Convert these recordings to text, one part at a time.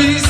Please.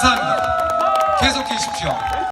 감사합니다. 계속 계십시오.